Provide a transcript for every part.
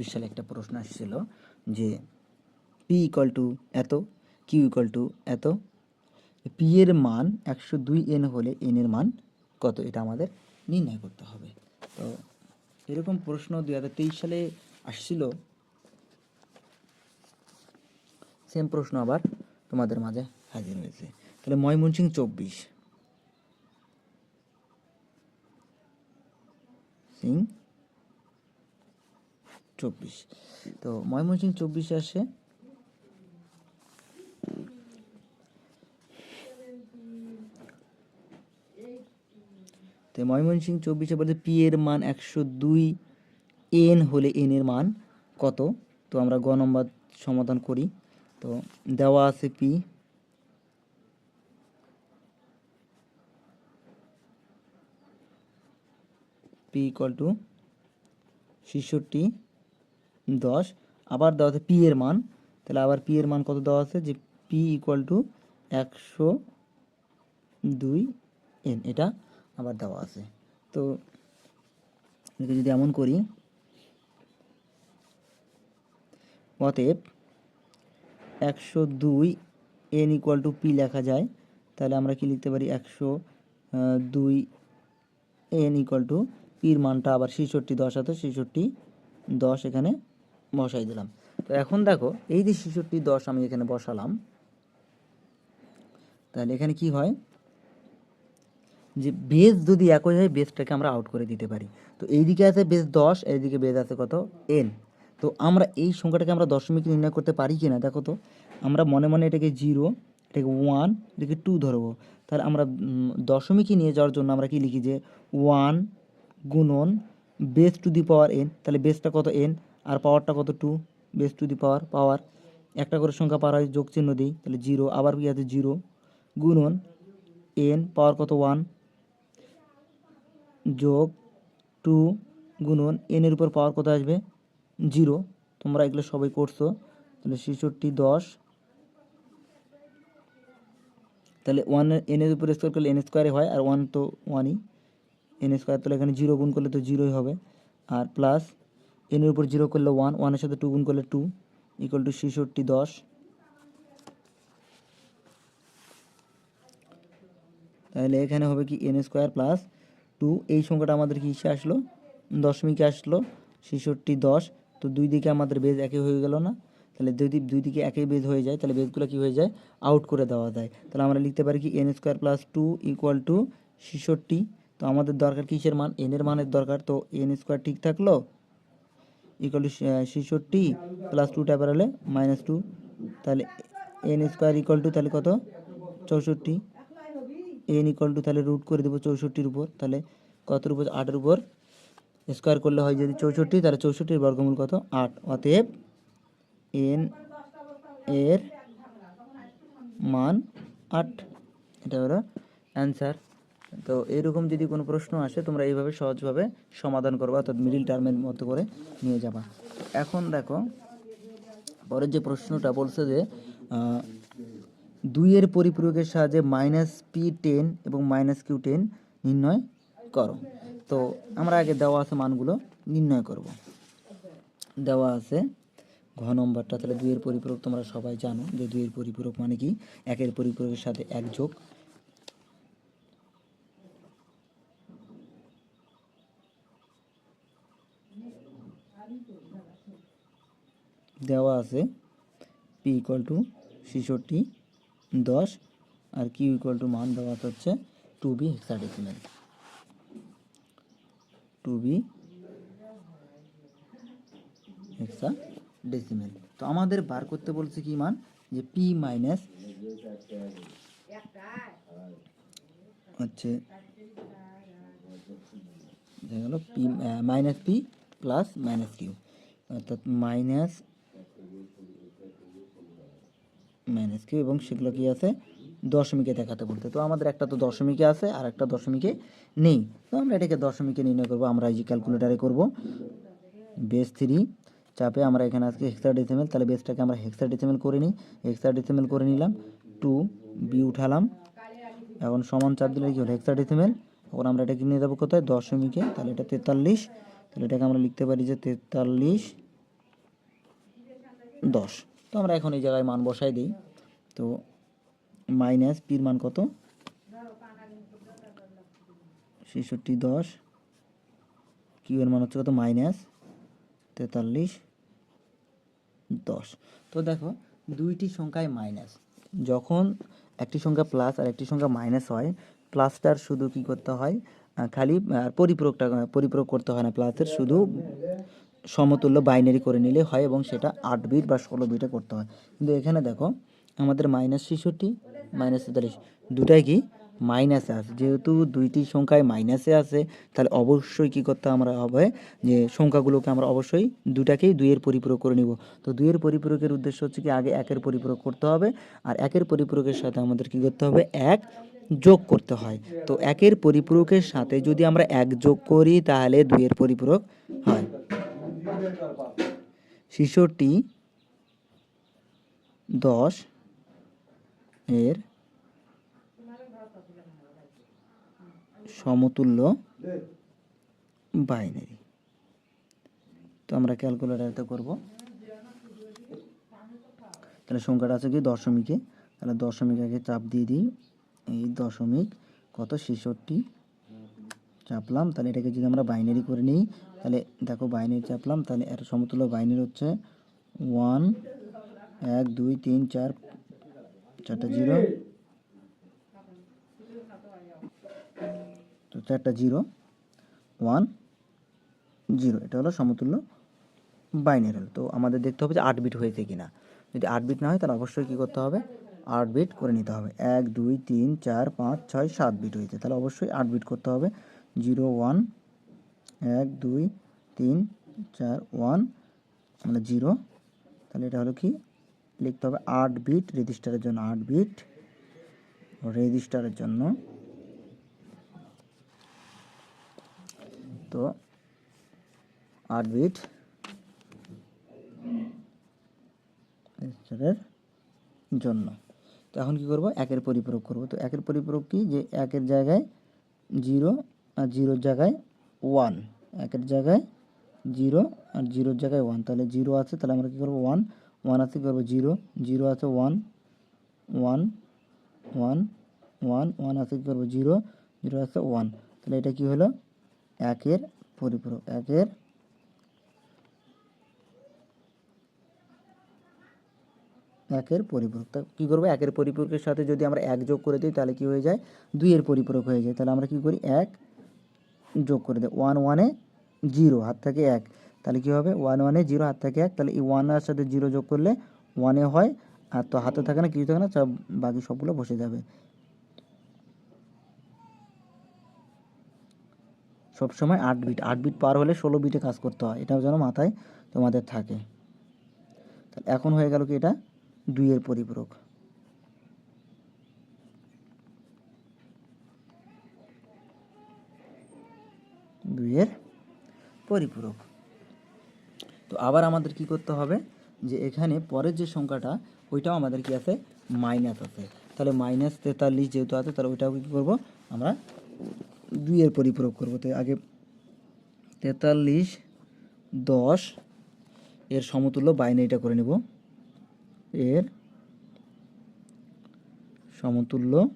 চব্বিশ সালে একটা প্রশ্ন আসছিল যে পি ইকুয়াল টু এত কিউ ইকুয়াল টু এত পি এর মান একশো দুই এন হলে এন এর মান কত? এটা আমাদের নির্ণয় করতে হবে। তো এরকম প্রশ্ন দুই হাজার তেইশ সালে আসছিল। সেম প্রশ্ন আবার তোমাদের মাঝে হাজির হয়েছে। তাহলে ময়মনসিং চব্বিশ। সিং চব্বিশ। তো ময়মনসিং চব্বিশে আসে। তো ময়মনসিং চব্বিশে বলতে পি এর মান একশো দুই, এন হলে এন এর মান কত? তো আমরা গ নম্বর সমাধান করি। তো দেওয়া আছে পি। পি ইকুয়াল টু ছেষট্টি। দশ, আবার দেওয়া আছে পি এর মান। তাহলে আবার পি এর মান কত দেওয়া আছে? যে পি ইকুয়াল টু একশো দুই এন এটা আবার দেওয়া আছে। তো যদি এমন করি, অতএব একশো দুই এন ইকুয়াল টু পি লেখা যায়, তাহলে আমরা কি লিখতে পারি? একশো দুই এন ইকুয়াল টু পির মানটা আবার ছেষট্টি দশ হাতে ছেষট্টি দশ এখানে বসাই দিলাম। তো এখন দেখো, এই যে ছেষট্টি দশ আমি এখানে বসালাম, তাহলে এখানে কি হয়? যে বেস যদি একই হয় বেসটাকে আমরা আউট করে দিতে পারি। তো এইদিকে আছে বেস দশ, এইদিকে বেস আছে কত? এন তো আমরা এই সংখ্যাটাকে আমরা দশমিক নির্ণয় করতে পারি কি না দেখো তো। আমরা মনে মনে এটাকে জিরো এটাকে ওয়ান এটাকে টু ধরবো। তাহলে আমরা দশমিকে নিয়ে যাওয়ার জন্য আমরা কি লিখি যে ওয়ান গুণন base to the power N তাহলে বেসটা কত এন আর পাওয়ারটা কত? Two base to the power power একটা করে সংখ্যা পার হয় যোগ চিহ্ন দিই, তাহলে জিরো আবার কি আছে? জিরো গুণন এন পাওয়ার কত? ওয়ান যোগ টু গুণন এনের উপর পাওয়ার কত আসবে? জিরো তোমরা এগুলো সবাই করছ, তাহলে ছেষট্টি, দশ। তাহলে ওয়ান এনের উপর স্কোয়ার করলে এন স্কোয়ারে হয়, আর ওয়ান তো ওয়ানই এন স্কোয়ার তাহলে এখানে জিরো গুণ করলে তো জিরোই হবে। আর প্লাস এনের উপর জিরো করলে ওয়ান ওয়ানের সাথে টু গুণ করলে টু ইকুয়াল টু ছেষট্টি, দশ। তাহলে এখানে হবে কি এন স্কোয়ার প্লাস টু এই সংখ্যাটা আমাদের কি এসে আসলো? দশমিকে আসলো, ছেষট্টি, দশ। তো দুই দিকে আমাদের বেজ একই হয়ে গেল না? তাহলে দিক দুই দিকে একই বেজ হয়ে যায়, তাহলে বেজগুলো কি হয়ে যায়? আউট করে দেওয়া যায়। তাহলে আমরা লিখতে পারি কি N square plus two equal to ছেষট্টি। তো আমাদের দরকার কিসের মান? এন এর মানের দরকার। তো এন স্কোয়ার ঠিক থাকল? ইকুয়াল টু ছেষট্টি প্লাস টু টাইপার হলে মাইনাস টু তাহলে এন স্কোয়ার ইকুয়াল টু তাহলে কত? চৌষট্টি। এন ইকুয়াল টু তাহলে রুট করে দেবো চৌষট্টির উপর। তাহলে কতর উপর? আটের উপর। স্কোয়ার করলে হয় যদি চৌষট্টি, তাহলে চৌষট্টির বর্গমূল কত? আট। অতএব এন এর মান আট। এটা হলো অ্যান্সার তো এরকম যদি কোনো প্রশ্ন আসে, তোমরা এইভাবে সহজভাবে সমাধান করবা, অর্থাৎ মিডিল টার্মের মতো করে নিয়ে যাবা। এখন দেখো, পরের যে প্রশ্নটা বলছে যে দুইয়ের পরিপূরকের সাহায্যে মাইনাস পি টেন এবং মাইনাস কিউ টেন নির্ণয় করো। তো আমরা আগে দেওয়া আছে মানগুলো, নির্ণয় করব। দেওয়া আছে ঘ নম্বরটা, তাহলে দুইয়ের পরিপূরক তোমরা সবাই জানো যে দুইয়ের পরিপূরক মানে কি? একের পরিপূরকের সাথে এক যোগ দেওয়া আছে পি ইকুয়াল টু ছেষট্টি, দশ, আর কিউ ইকুয়াল টু মান দেওয়া হচ্ছে to be hexadecimal to be hexadecimal তো আমাদের বার করতে বলছে কি মান? যে পি মাইনাস হচ্ছে, দেখা গেল P minus P plus minus Q অর্থাৎ মাইনাস মাইনাস কিউ এবং সেগুলো কি আছে? দশমিকে দেখাতে বলতে। তো আমাদের একটা তো দশমিকে আছে, আর একটা দশমিকে নেই। তো আমরা এটাকে দশমিকে নির্ণয় করব, আমরা এই যে ক্যালকুলেটারে করব। বেস থ্রি চাপে আমরা এখানে আজকে হেক্সা ডেসিমেল তাহলে বেসটাকে আমরা হেক্সা ডেসিমেল করে নিই। হেক্সা ডেসিমেল করে নিলাম টু বি উঠালাম। এখন সমান চাপ দিলে কি হলো? হেক্সা ডেসিমেল এখন আমরা এটাকে নিয়ে যাব কোথায়? দশমিকে, তাহলে এটা তেতাল্লিশ। তাহলে এটাকে আমরা লিখতে পারি যে তেতাল্লিশ দশ। তো আমরা এখন এই জায়গায় মান বসাই দিই। তো মাইনাস পির মান কত? ছেষট্টি দশ। কিউ এর মান হচ্ছে কত? মাইনাস তেতাল্লিশ দশ। তো দেখো, দুইটি সংখ্যায় মাইনাস। যখন একটি সংখ্যা প্লাস আর একটি সংখ্যা মাইনাস হয়, প্লাসটার শুধু কি করতে হয়? খালি আর পরিপূরকটা পরিপূরক করতে হয় না। প্লাসের শুধু সমতুল্য বাইনারি করে নিলে হয় এবং সেটা আট বিট বা ষোলো বিটে করতে হয়। কিন্তু এখানে দেখো, আমাদের মাইনাস ছেষট্টি মাইনাস তেতাল্লিশ, দুটাই কি? মাইনাসে আছে। যেহেতু দুইটি সংখ্যায় মাইনাসে আছে, তাহলে অবশ্যই কি করতে আমরা হবে যে সংখ্যাগুলোকে আমরা অবশ্যই দুটাকেই দুইয়ের পরিপূরক করে নিব। তো দুইয়ের পরিপূরকের উদ্দেশ্য হচ্ছে কি, আগে একের পরিপূরক করতে হবে, আর একের পরিপূরকের সাথে আমাদের কি করতে হবে? এক যোগ করতে হয়। তো একের পরিপূরকের সাথে যদি আমরা এক যোগ করি, তাহলে দুইয়ের পরিপূরক হয়। শিশুটি দশ এর সমতুল্য বাইনারি। তো আমরা ক্যালকুলেটারতে করব। তাহলে সংখ্যাটা আছে কি দশমিকে। তাহলে দশমিক আগে চাপ দিয়ে দিই। এই দশমিক কত? ছেষট্টি। চাপলাম, তাহলে এটাকে যদি আমরা বাইনারি করে নিই, তাহলে দেখো বাইনারি চাপলাম, তাহলে এর সমতুল্য বাইনারি হচ্ছে ওয়ান এক, দুই, তিন, চার, চারটা জিরো তো চারটা জিরো ওয়ান জিরো এটা হলো সমতুল্য বাইনারি তো আমাদের দেখতে হবে যে আট বিট হয়েছে কিনা। যদি আট বিট না হয়, তাহলে অবশ্যই কী করতে হবে? আট বিট করে নিতে হবে। এক, দুই, তিন, চার, পাঁচ, ছয়, সাত বিট হয়েছে তাহলে অবশ্যই আট বিট করতে হবে। জিরো, ওয়ান, এক, দুই, তিন, চার, ওয়ান মানে জিরো। তাহলে এটা হলো কি? লিখতে হবে আট বিট রেজিস্টারের জন্য আট বিট রেজিস্টারের জন্য। তো আট বিট রেজিস্টারের জন্য। তো এখন কি করব? একের পরিপূরক করব। তো একের পরিপূরক কি? যে একের জায়গায় জিরো আর জিরোর জায়গায় ওয়ান। একের জায়গায় জিরো আর জিরোর জায়গায় ওয়ান। তাহলে জিরো আছে, তাহলে আমরা কী করব? ওয়ান। ওয়ান আছে কী করব? জিরো। জিরো আছে one. One. One. One. One আছে কী করব? জিরো। জিরো আছে ওয়ান। তাহলে এটা কি হলো? একের পরিপূরক। একের একের পরিপূরক। তা কী করব? একের পরিপূরকের সাথে যদি আমরা এক যোগ করে দিই, তাহলে কি হয়ে যায়? দুইয়ের পরিপূরক হয়ে যায়। তাহলে আমরা কি করি? এক যোগ করে দিই ওয়ান ওয়ানে জিরো, হাত থেকে এক। তাহলে কী হবে? ওয়ান ওয়ানে জিরো, হাত থেকে এক। তাহলে এই ওয়ানের সাথে জিরো যোগ করলে ওয়ানে হয়। আর তো হাতে থাকে না, কিছু থাকে না, সব বাকি সবগুলো বসে যাবে। সবসময় আট বিট। আট বিট পার হলে ষোলো বিটে কাজ করতে হয়। এটাও যেন মাথায় তোমাদের থাকে। এখন হয়ে গেল কি এটা? দুইয়ের পরিপূরক। দুইয়ের পরিপূরক। তো আবার আমাদের কি করতে হবে? যে এখানে পরের যে সংখ্যাটা, ওইটাও আমাদের কি আছে? মাইনাস আছে। তাহলে মাইনাস তেতাল্লিশ যেহেতু আছে, তাহলে ওইটাও কী করব? আমরা দুইয়ের পরিপূরক করব। তো আগে তেতাল্লিশ দশ এর সমতুল্য বাইনারিটা করে নেব। এর সমতুল্য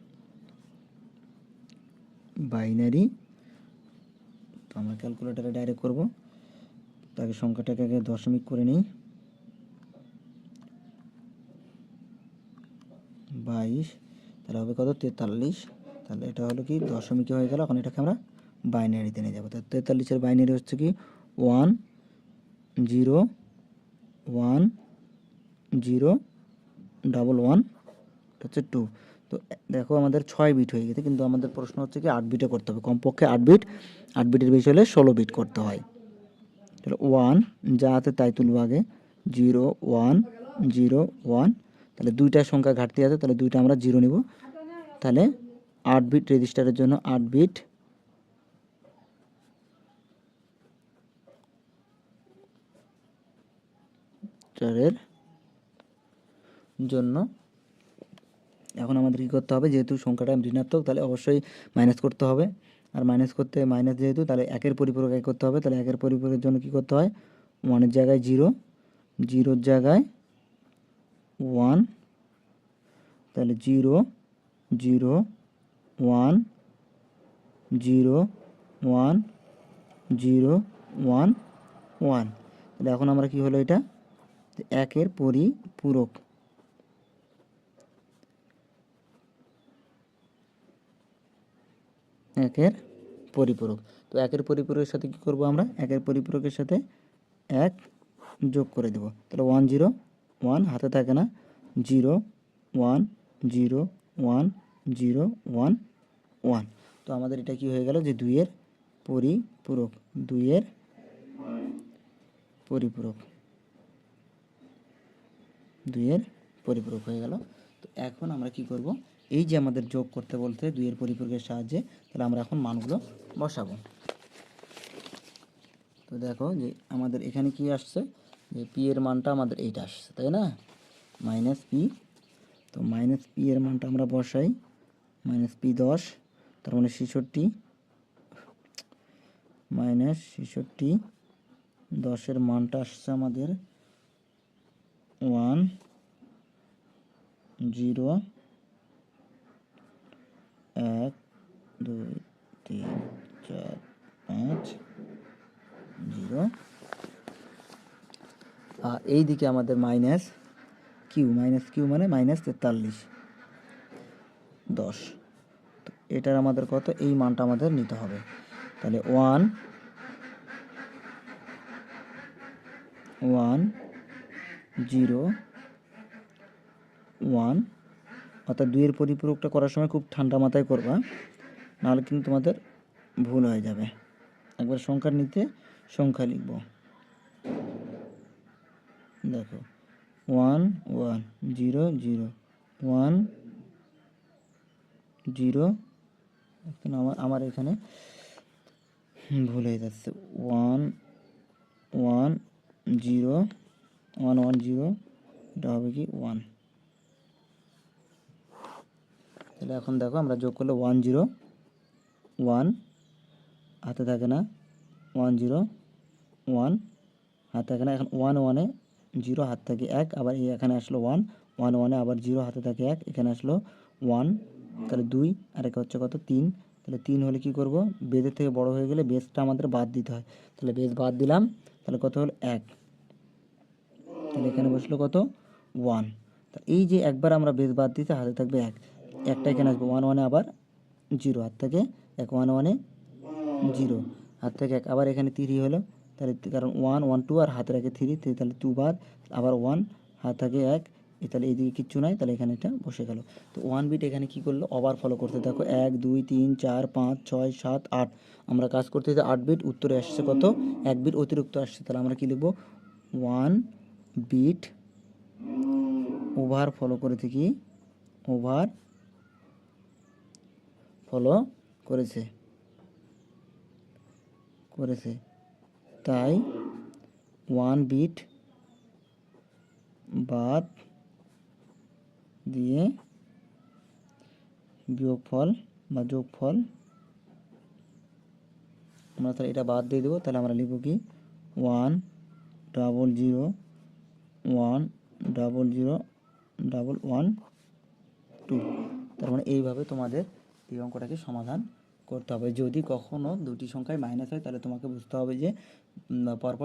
বাইনারি। তো আমরা ক্যালকুলেটারে ডাইরেক্ট করব। তাকে সংখ্যাটাকে আগে দশমিক করে নিই। বাইশ, তাহলে হবে কত? তেতাল্লিশ। তাহলে এটা হলো কি? দশমিকে হয়ে গেল। এখন এটাকে আমরা বাইনারিতে নিয়ে যাব। তো তেতাল্লিশের বাইনারি হচ্ছে কি? One zero one zero double one হচ্ছে টু তো দেখো আমাদের ছয় বিট হয়ে গেছে, কিন্তু আমাদের প্রশ্ন হচ্ছে কি আট বিটে করতে হবে। কমপক্ষে আট বিট আট বিটের বেশি হলে ষোলো বিট করতে হয়। তাহলে ওয়ান যা আছে তাই তুলবো আগে। জিরো ওয়ান জিরো ওয়ান তাহলে দুইটা সংখ্যা ঘাটতি আছে, তাহলে দুইটা আমরা জিরো নিব। তাহলে আট বিট রেজিস্টারের জন্য আট বিট চারের জন্য। এখন আমাদের কী করতে হবে? যেহেতু সংখ্যাটা ঋণাত্মক, তাহলে অবশ্যই মাইনাস করতে হবে। আর মাইনাস করতে মাইনাস যেহেতু, তাহলে একের পরিপূরক এক করতে হবে। তাহলে একের পরিপূরকের জন্য কী করতে হয়? ওয়ানের জায়গায় জিরো জিরোর জায়গায় ওয়ান তাহলে zero zero one zero one zero one one তাহলে এখন আমরা কি হলো এটা? একের পরিপূরক একের পরিপূরক। তো একের পরিপূরকের সাথে কি করব আমরা? একের পরিপূরকের সাথে এক যোগ করে দেব। তাহলে ওয়ান জিরো ওয়ান হাতে থাকে না। Zero one zero one zero one one তো আমাদের এটা কি হয়ে গেল যে দুইয়ের পরিপূরক দুইয়ের পরিপূরক। দুইয়ের পরিপূরক হয়ে গেল। তো এখন আমরা কি করব? এই যে আমাদের যোগ করতে বলতে দুইয়ের পরিপূরকের সাহায্যে, তাহলে আমরা এখন মানগুলো বসাবো। তো দেখো যে আমাদের এখানে কি আসছে? যে পি এর মানটা আমাদের এইটা আসছে, তাই না? Minus P. তো মাইনাস পি এর মানটা আমরা বসাই। মাইনাস পি দশ, তার মানে ছেষট্টি। মাইনাস ছেষট্টি, দশের মানটা আসছে আমাদের ওয়ান, জিরো এক দুই, তিন, চার, পাঁচ, জিরো। আর এই দিকে আমাদের মাইনাস কিউ মাইনাস কিউ মানে মাইনাস তেতাল্লিশ। দশ। তো এটার আমাদের কত? এই মানটা আমাদের নিতে হবে। তাহলে ওয়ান ওয়ান জিরো ওয়ান অর্থাৎ দুইয়ের পরিপূরকটা করার সময় খুব ঠান্ডা মাথায় করবা। নাহলে কিন্তু তোমাদের ভুল হয়ে যাবে। একবার সংখ্যার নিতে সংখ্যা লিখব। দেখো one one zero zero one zero আমার আমার এখানে ভুল হয়ে যাচ্ছে। One one zero one one zero এটা হবে কি ওয়ান তাহলে এখন দেখো আমরা যোগ করলে ওয়ান জিরো ওয়ান, হাতে থাকে না, ওয়ান জিরো, ওয়ান, হাতে থাকে না, এখন ওয়ান ওয়ানে জিরো, হাত থাকে এক, আবার এখানে আসলো ওয়ান ওয়ান ওয়ানে আবার জিরো, হাতে থাকে এক, এখানে আসলো ওয়ান, তাহলে দুই, আর একে হচ্ছে কত? তিন, তাহলে তিন হলে কি করব? বেদের থেকে বড় হয়ে গেলে বেসটা আমাদের বাদ দিতে হয়, তাহলে বেস বাদ দিলাম, তাহলে কত হলো? এক, তাহলে এখানে বসল কত? ওয়ান, তা এই যে একবার আমরা বেস বাদ দিতে হাতে থাকবে এক, একটা এখানে আসবে, ওয়ান ওয়ানে আবার জিরো, হাত থেকে এক ওয়ান ওয়ানে জিরো হাত থেকে এক, আবার এখানে থ্রি হলো। তাহলে কারণ ওয়ান ওয়ান টু আর হাতে রাখে থ্রি তাহলে টু বার, আবার ওয়ান হাত থাকে এক তাহলে এইদিকে কিচ্ছু নাই, তাহলে এখানে এটা বসে গেল। তো ওয়ান বিট এখানে কি করল? ওভার ফলো করতে। দেখো এক, দুই, তিন, চার, পাঁচ, ছয়, সাত, আট। আমরা কাজ করতে আট বিট উত্তরে আসছে কত? এক বিট অতিরিক্ত আসছে। তাহলে আমরা কি লিখব? ওয়ান বিট ওভার ফলো করে থাকি ওভার ফলো করেছে। করেছে। তাই ওয়ান বিট বাদ দিয়ে বিয়োগফল বা যোগফল, আমরা তাহলে এটা বাদ দিয়ে দেবো, তাহলে আমরা লিখব কি? One double zero one double zero double one two তার মানে এইভাবে তোমাদের এই অঙ্কটাকে সমাধান করতে হবে। যদি কখনও দুটি সংখ্যায় মাইনাস হয়, তাহলে তোমাকে বুঝতে হবে যে পরপর